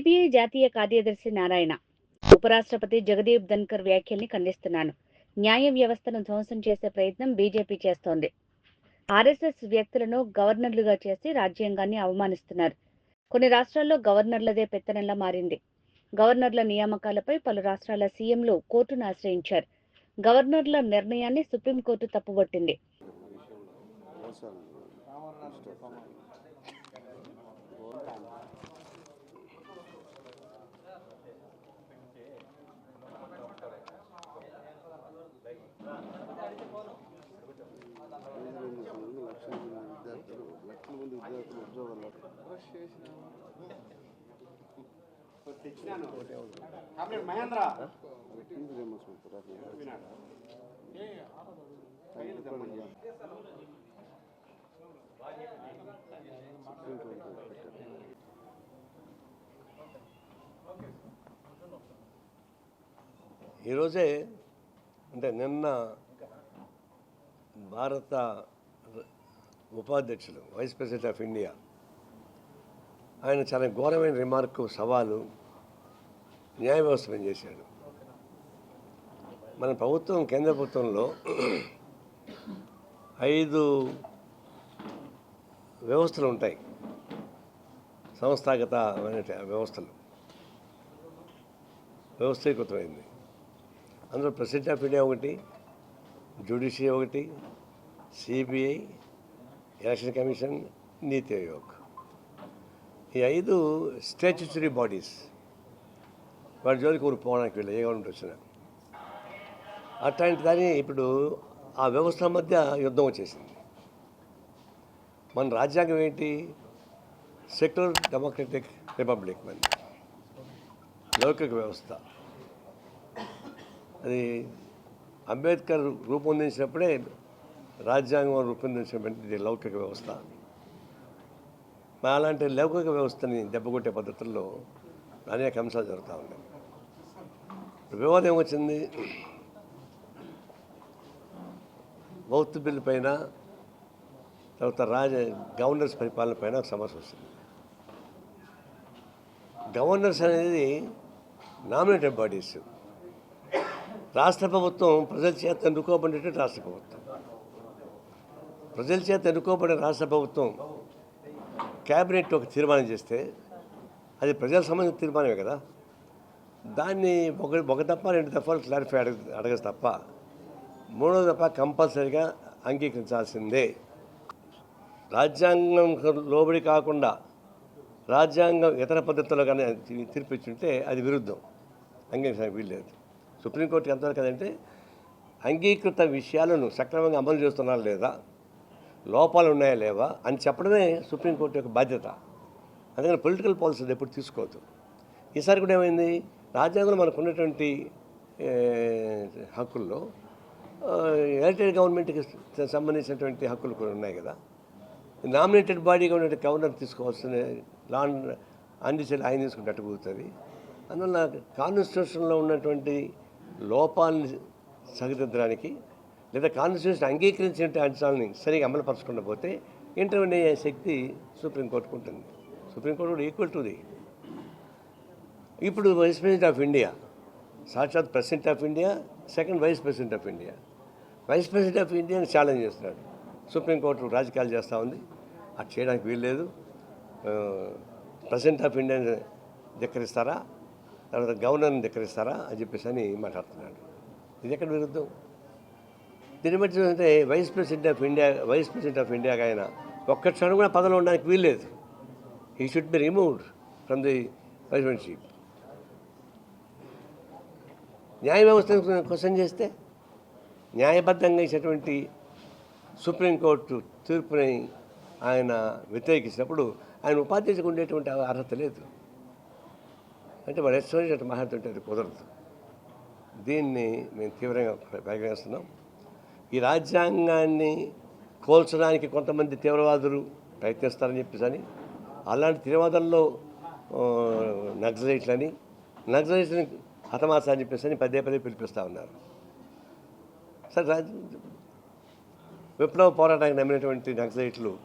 CPI జాతీయ కార్యదర్శి నారాయణ. ఉపరాష్ట్రపతి జగదీప్ ధన్కర్ వ్యాఖ్యల్ని ఖండిస్తున్నాను. న్యాయ వ్యవస్థను ధ్వంసం చేసే ప్రయత్నం బీజేపీ చేస్తోంది. ఆర్ఎస్ఎస్ వ్యక్తులను గవర్నర్లుగా చేసి రాజ్యాంగాన్ని అవమానిస్తున్నారు. కొన్ని రాష్ట్రాల్లో గవర్నర్లదే పెత్తనంలా మారింది. గవర్నర్ల నియామకాలపై పలు రాష్ట్రాల సీఎంలు కోర్టును ఆశ్రయించారు. గవర్నర్ల నిర్ణయాన్ని సుప్రీంకోర్టు తప్పుబట్టింది. లక్షల మంది విద్యార్థులు ఉద్యోగాలు మహేంద్ర. ఈరోజే అంటే నిన్న భారత ఉపాధ్యక్షులు వైస్ ప్రెసిడెంట్ ఆఫ్ ఇండియా ఆయన చాలా ఘోరమైన రిమార్క్ సవాలు న్యాయ వ్యవస్థ చేశాడు. మన ప్రభుత్వం కేంద్ర ప్రభుత్వంలో ఐదు వ్యవస్థలు ఉంటాయి. సంస్థాగత వ్యవస్థలు. వ్యవస్థీకృతమైంది. అందులో ప్రెసిడెంట్ ఆఫ్ ఇండియా ఒకటి జ్యుడిషియరీ ఒకటి CBI election commission NITI Aayog ఈ ఐదు స్టాచ్యుటరీ బాడీస్ వాటి జోలికి ఊరు పోవడానికి వెళ్ళి ఏ గవర్నమెంట్ వచ్చినా. అట్లాంటి దాన్ని ఇప్పుడు ఆ వ్యవస్థ మధ్య యుద్ధం వచ్చేసింది. మన రాజ్యాంగం ఏంటి? సెక్యులర్ డెమోక్రటిక్ రిపబ్లిక్ మన లౌకిక వ్యవస్థ. అది అంబేద్కర్ రూపొందించినప్పుడే రాజ్యాంగం రూపొందించినటువంటి లౌకిక వ్యవస్థ. మా అలాంటి లౌకిక వ్యవస్థని దెబ్బకొట్టే పద్ధతుల్లో అనేక అంశాలు జరుగుతూ ఉన్నాయి. వివాదం ఏమొచ్చింది బౌత్ బిల్లు పైన తర్వాత రాజ గవర్నర్స్ పరిపాలన పైన ఒక సమస్య వస్తుంది గవర్నర్స్ అనేది నామినేటెడ్ బాడీస్. రాష్ట్ర ప్రభుత్వం ప్రజల చేత ఎన్నుకోబడినట్టు రాష్ట్ర ప్రభుత్వం. ప్రజల చేత ఎన్నుకోబడిన రాష్ట్ర ప్రభుత్వం క్యాబినెట్ ఒక తీర్మానం చేస్తే అది ప్రజల సంబంధించిన తీర్మానమే కదా. దాన్ని ఒక ఒక తప్ప రెండు దఫాలు క్లారిఫై అడగ అడగదు తప్ప మూడో దఫా కంపల్సరీగా అంగీకరించాల్సిందే. రాజ్యాంగం లోబడి కాకుండా రాజ్యాంగం ఇతర పద్ధతుల్లో కానీ తీర్పిచ్చుంటే అది విరుద్ధం. అంగీకరించడానికి వీల్లేదు. సుప్రీంకోర్టు ఎంతవరకు కదంటే అంగీకృత విషయాలను సక్రమంగా అమలు చేస్తున్నారా లేదా లోపాలు ఉన్నాయా లేవా అని చెప్పడమే సుప్రీంకోర్టు యొక్క బాధ్యత. అందుకని పొలిటికల్ పాలసీలు ఎప్పుడు తీసుకోవద్దు. ఈసారి కూడా ఏమైంది? రాజ్యాంగంలో మనకు ఉన్నటువంటి హక్కుల్లో ఎలక్టెడ్ గవర్నమెంట్కి సంబంధించినటువంటి హక్కులు కూడా ఉన్నాయి కదా. నామినేటెడ్ బాడీగా ఉన్న గవర్నర్ తీసుకోవాల్సిన లా అందించేది ఆయన తీసుకుంటే అట్టుకుతుంది అందువల్ల కాన్స్టిట్యూషన్లో ఉన్నటువంటి లోపాలని సరిదిద్దడానికి లేదా కాన్స్టిట్యూషన్ అంగీకరించిన అంశాలని సరిగా అమలుపరచకుండా పోతే ఇంటర్వ్యూ అయ్యే శక్తి సుప్రీంకోర్టుకు ఉంటుంది. సుప్రీంకోర్టు కూడా ఈక్వల్ టు ది ఇప్పుడు వైస్ ప్రెసిడెంట్ ఆఫ్ ఇండియా సాక్షాత్ president of India second vice president of India vice president of ఇండియాని ఛాలెంజ్ చేస్తున్నాడు. సుప్రీంకోర్టు రాజకీయాలు చేస్తూ ఉంది. అది చేయడానికి వీల్లేదు. ప్రెసిడెంట్ ఆఫ్ ఇండియాని ధిక్కరిస్తారా? తర్వాత గవర్నర్ని ధిక్కరిస్తారా? అని చెప్పేసి అని మాట్లాడుతున్నాడు. ఇది ఎక్కడ విరుద్ధం? దీన్ని బట్టి vice president of India vice president of ఇండియాకి ఆయన ఒక్క క్షణం కూడా పదవిలో ఉండడానికి వీల్లేదు. ఈ should be removed from the presidentship న్యాయ వ్యవస్థను క్వశ్చన్ చేస్తే న్యాయబద్ధంగా ఇచ్చినటువంటి సుప్రీంకోర్టు తీర్పుని ఆయన వ్యతిరేకించినప్పుడు ఆయన ఉపాధ్యక్షకు ఉండేటువంటి అర్హత లేదు. అంటే వాడు ఎస్టోరేట్ ఉంటే అది కుదరదు. దీన్ని మేము తీవ్రంగా పరిగణిస్తున్నాం. ఈ రాజ్యాంగాన్ని కోల్చడానికి కొంతమంది తీవ్రవాదులు ప్రయత్నిస్తారని చెప్పేసి అని అలాంటి తీవ్రవాదంలో ఆ, నక్సలైట్లని నక్సలైట్లని అని చెప్పేసి అని పదే పదే పిలిపిస్తూ ఉన్నారు. సరే రాజ్ విప్లవ పోరాటానికి నమ్మినటువంటి నక్సలైట్లు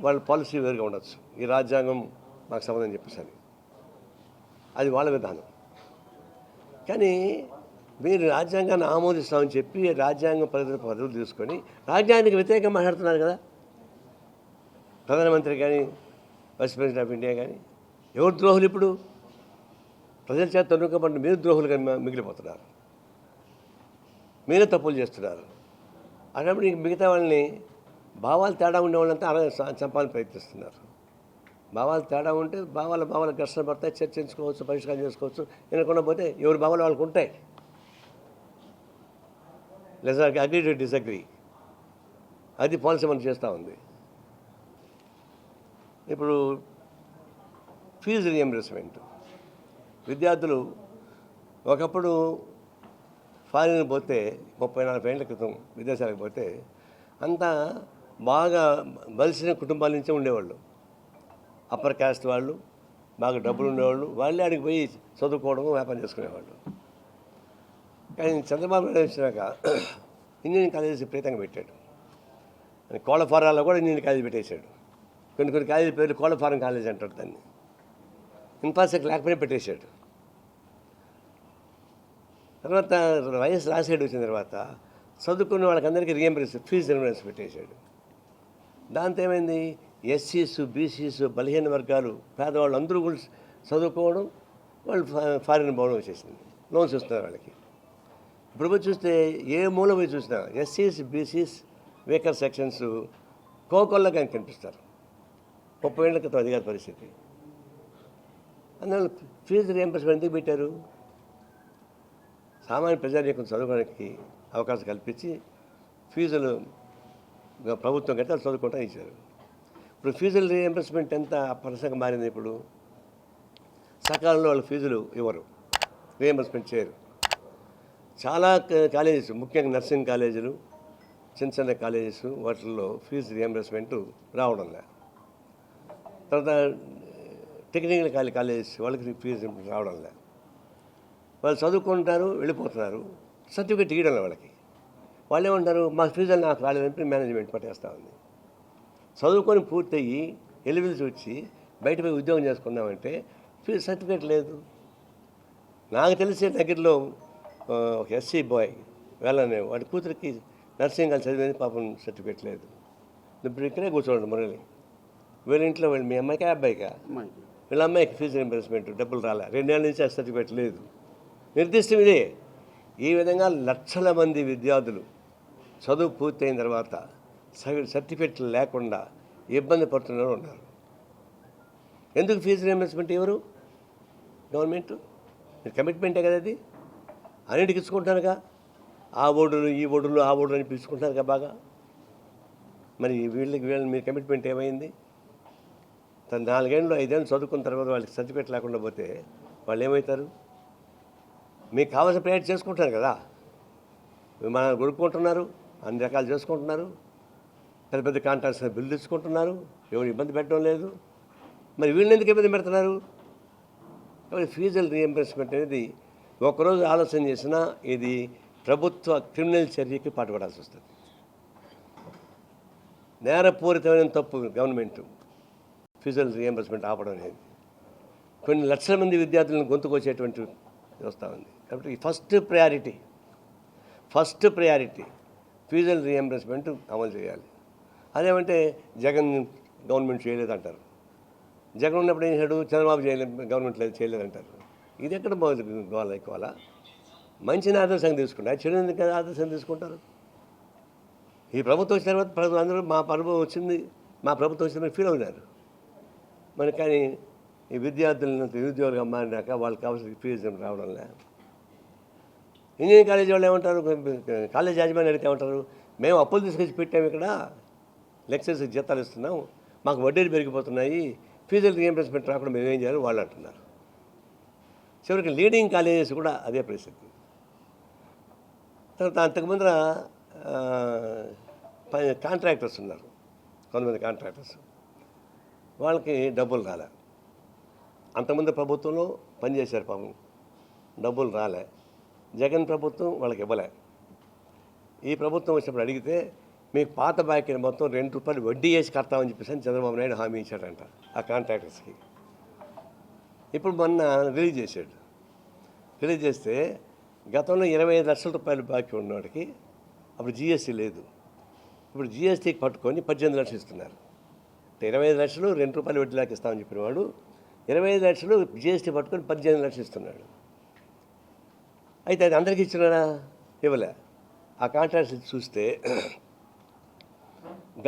వాళ్ళ పాలసీ వేరుగా ఉండొచ్చు. ఈ రాజ్యాంగం మాకు సంబంధం చెప్పేసి అది వాళ్ళ విధానం. కానీ మీరు రాజ్యాంగాన్ని ఆమోదిస్తామని చెప్పి రాజ్యాంగం పరిధి పదవులు తీసుకొని రాజ్యాంగానికి వ్యతిరేకంగా మాట్లాడుతున్నారు కదా. ప్రధానమంత్రి కానీ వైస్ ప్రెసిడెంట్ ఆఫ్ ఇండియా కానీ ఎవరు ద్రోహులు ఇప్పుడు? ప్రజల చేత తొనుకబడిన మీరు ద్రోహులుగా మిగిలిపోతున్నారు. మీరే తప్పులు చేస్తున్నారు. అన్నప్పుడు మిగతా వాళ్ళని భావాలు తేడా ఉండే వాళ్ళంతా చంపాలని ప్రయత్నిస్తున్నారు. భావాలు తేడా ఉంటే భావాల భావాల ఘర్షణ పడతాయి చర్చించుకోవచ్చు పరిష్కారం చేసుకోవచ్చు వినకుండా పోతే ఎవరి భావాలు వాళ్ళకు ఉంటాయి. లేదా అగ్రీ టు డిసగ్రీ అది పాలసీ మనం చేస్తూ ఉంది. ఇప్పుడు ఫీజు రియంబర్స్మెంట్ విద్యార్థులు ఒకప్పుడు ఫారిన్ పోతే ముప్పై నలభై ఏళ్ళ క్రితం విదేశాలకు పోతే అంతా బాగా బలిసిన కుటుంబాల నుంచే ఉండేవాళ్ళు. అప్పర్ క్యాస్ట్ వాళ్ళు బాగా డబ్బులు ఉండేవాళ్ళు వాళ్ళే అడిగి పోయి చదువుకోవడం వ్యాపారం చేసుకునేవాళ్ళు. కానీ చంద్రబాబు నాయుడు వచ్చినాక ఇంజనీరింగ్ కాలేజీ ప్రీతంగా పెట్టాడు. కోళ్ళ కోళ్ళఫారాల్లో కూడా ఇంజనీరింగ్ కాలేజీ పెట్టేశాడు. కొన్ని కొన్ని కాలేజీ పేర్లు కోళ్ళఫారం కాలేజీ అంటారు దాన్ని. ఇన్ఫ్రాస్ట్రక్చర్ లేకపోయినా పెట్టేశాడు. తర్వాత వైఎస్ రాజశేఖర్ వచ్చిన తర్వాత చదువుకున్న వాళ్ళకందరికీ రియంబర్స్ ఫీజు రియంబర్స్ పెట్టేశాడు. దాంతో ఏమైంది? ఎస్సీస్ బీసీస్ బలహీన వర్గాలు పేదవాళ్ళు అందరూ కూడా చదువుకోవడం వాళ్ళు ఫారిన్ భవనం వచ్చేసింది. లోన్స్ ఇస్తున్నారు వాళ్ళకి. ఇప్పుడు పోయి చూస్తే ఏ మూల పోయి చూసినా ఎస్సీస్ బీసీస్ వీకర్ సెక్షన్స్ కోకొల్లా కానీ కనిపిస్తారు. ముప్పై ఏళ్ళ క్రితం అధికార పరిస్థితి. అందువల్ల ఫీజు రియంబర్స్మెంట్ ఎందుకు పెట్టారు? సామాన్య ప్రజానీకం చదువుకోవడానికి అవకాశం కల్పించి ఫీజులు ప్రభుత్వం కట్టి వాళ్ళు చదువుకుంటా ఇచ్చారు. ఇప్పుడు ఫీజుల రియంబర్స్మెంట్ ఎంత పరసంగా మారింది ఇప్పుడు? సకాలంలో వాళ్ళ ఫీజులు ఇవ్వరు. రియంబర్స్మెంట్ చేయరు. చాలా కాలేజెస్ ముఖ్యంగా నర్సింగ్ కాలేజీలు చిన్న చిన్న కాలేజెస్ వాటిల్లో ఫీజు రియంబర్స్మెంట్ రావడం లేదు తర్వాత టెక్నికల్ కాలే కాలేజెస్ వాళ్ళకి ఫీజు రావడం లేదు వాళ్ళు చదువుకుంటారు వెళ్ళిపోతున్నారు సర్టిఫికేట్ ఇవ్వడం వాళ్ళకి. వాళ్ళు ఏమంటారు మా ఫీజులు నాకు రాలేదని మేనేజ్మెంట్ పట్టేస్తూ ఉంది. చదువుకొని పూర్తయ్యి ఎలిబిలిటీ వచ్చి బయట పోయి ఉద్యోగం చేసుకుందామంటే ఫీజు సర్టిఫికేట్ లేదు. నాకు తెలిసే దగ్గరలో ఒక ఎస్సీ బాయ్ వెళ్ళనే వాడి కూతురికి నర్సింగ్ కాలేజ్ చదివింది పాపం సర్టిఫికేట్ లేదు. ఇప్పుడు ఇక్కడే కూర్చోండి మురళి. వీళ్ళ ఇంట్లో వెళ్ళి మీ అమ్మాయికా అబ్బాయికా? వీళ్ళ అమ్మాయికి ఫీజు రింబర్స్మెంట్ డబ్బులు రాలే. రెండేళ్ళ నుంచి ఆ సర్టిఫికేట్ లేదు. నిర్దిష్టం ఇదే. ఈ విధంగా లక్షల మంది విద్యార్థులు చదువు పూర్తయిన తర్వాత సర్టిఫికేట్లు లేకుండా ఇబ్బంది పడుతున్నారు ఉన్నారు. ఎందుకు ఫీజు రింబర్స్మెంట్ ఎవరు గవర్నమెంట్? కమిట్మెంటే కదా అది? అన్నిటికి ఇచ్చుకుంటారుగా ఆ ఓడులు ఈ ఓడులు ఆ ఓడులు అని పిలుచుకుంటారుగా బాగా. మరి వీళ్ళకి వీళ్ళని మీ కమిట్మెంట్ ఏమైంది? తను నాలుగేళ్ళు ఐదేళ్ళు చదువుకున్న తర్వాత వాళ్ళకి సర్టిఫికేట్ లేకుండా పోతే వాళ్ళు ఏమవుతారు మీకు కావాల్సిన ప్రయత్నం చేసుకుంటారు కదా. విమానాలు కొనుక్కుంటున్నారు అన్ని రకాలు చేసుకుంటున్నారు. పెద్ద పెద్ద కాంట్రాక్ట్స్ బిల్లు తెచ్చుకుంటున్నారు ఎవరు ఇబ్బంది పెట్టడం లేదు. మరి వీళ్ళని ఎందుకు ఇబ్బంది పెడుతున్నారు? కాబట్టి ఫీజుల రియంబర్స్మెంట్ అనేది ఒకరోజు ఆలోచన చేసినా ఇది ప్రభుత్వ క్రిమినల్ చర్యకి పాటుపడాల్సి వస్తుంది. నేరపూరితమైన తప్పు గవర్నమెంట్ ఫీజుల రియంబర్స్మెంట్ ఆపడం అనేది. కొన్ని లక్షల మంది విద్యార్థులను గొంతుకొచ్చేటువంటి వ్యవస్థ ఉంది. కాబట్టి ఫస్ట్ ప్రయారిటీ ఫస్ట్ ప్రయారిటీ ఫీజుల రియంబర్స్మెంట్ అమలు చేయాలి. అదేమంటే జగన్ గవర్నమెంట్ చేయలేదంటారు. జగన్ ఉన్నప్పుడు ఏం చేశాడు? చంద్రబాబు చేయలేదు గవర్నమెంట్ లేదు చేయలేదంటారు. ఇది ఎక్కడ బాగుంది గోళ ఎక్కువ మంచిని ఆదర్శంగా తీసుకుంటారు చెడు ఎందుకు ఆదర్శంగా తీసుకుంటారు ఈ ప్రభుత్వం వచ్చిన తర్వాత ప్రభుత్వం అందరూ మా ప్రభుత్వం వచ్చింది మా ప్రభుత్వం వచ్చిందని ఫీల్ అవుతారు మరి కానీ ఈ విద్యార్థులను నిరుద్యోగంగా మారినాక వాళ్ళకి కావాల్సిన ఫీజు రావడం లే. ఇంజనీరింగ్ కాలేజీ వాళ్ళు ఏమంటారు? కాలేజ్ యాజమాన్యం అడిగితే ఏమంటారు? మేము అప్పులు తీసుకొచ్చి పెట్టాము ఇక్కడ. లెక్చర్స్కి జీతాలు ఇస్తున్నాం. మాకు వడ్డీలు పెరిగిపోతున్నాయి. ఫీజులు రియంబర్స్మెంట్ రాకుండా మేము ఏం చేయాలి? వాళ్ళు అంటున్నారు. చివరికి లీడింగ్ కాలేజెస్ కూడా అదే పరిస్థితి. తర్వాత అంతకుముందర కాంట్రాక్టర్స్ ఉన్నారు. కొంతమంది కాంట్రాక్టర్స్. వాళ్ళకి డబ్బులు రాలే. అంతకుముందు ప్రభుత్వంలో పనిచేశారు పాపం. డబ్బులు రాలే. జగన్ ప్రభుత్వం వాళ్ళకి ఇవ్వలే. ఈ ప్రభుత్వం వచ్చినప్పుడు అడిగితే మీకు పాత బాకీ మొత్తం రెండు రూపాయలు వడ్డీ వేసి కడతామని చెప్పేసి చంద్రబాబు నాయుడు హామీ ఇచ్చాడంట ఆ కాంట్రాక్టర్స్కి. ఇప్పుడు మొన్న రిలీజ్ చేశాడు. రిలీజ్ చేస్తే గతంలో ఇరవై ఐదు లక్షల రూపాయలు బాకీ ఉన్నవాడికి అప్పుడు జిఎస్టీ లేదు. ఇప్పుడు జిఎస్టీకి పట్టుకొని పద్దెనిమిది లక్షలు ఇస్తున్నారు. ఇరవై ఐదు లక్షలు రెండు రూపాయలు వడ్డీ లాగా ఇస్తామని చెప్పిన వాడు ఇరవై ఐదు లక్షలు జిఎస్టీ పట్టుకొని పద్దెనిమిది లక్షలు ఇస్తున్నాడు. అయితే అది అందరికీ ఇచ్చినారా ఇవ్వలే. ఆ కాంట్రాక్ట్స్ చూస్తే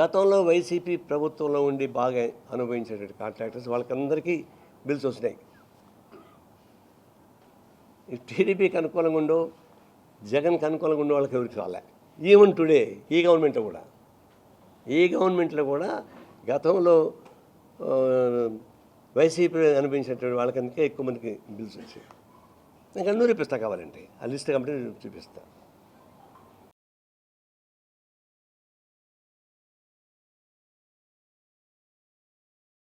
గతంలో వైసీపీ ప్రభుత్వంలో ఉండి బాగా అనుభవించేటువంటి కాంట్రాక్టర్స్ వాళ్ళకందరికీ బిల్స్ వస్తున్నాయి. టీడీపీకి అనుకూలంగా ఉండవు జగన్కి అనుకూలంగా ఉండే వాళ్ళకి ఎవరికి రాలే. ఈవెన్ టుడే ఈ గవర్నమెంట్లో కూడా. ఈ గవర్నమెంట్లో కూడా గతంలో వైసీపీ అనిపించినటువంటి వాళ్ళకందుకే ఎక్కువ మందికి బిల్స్ వచ్చాయి. నేను అన్నీ చూపిస్తా కావాలంటే. ఆ లిస్ట్ కంపెనీ చూపిస్తాను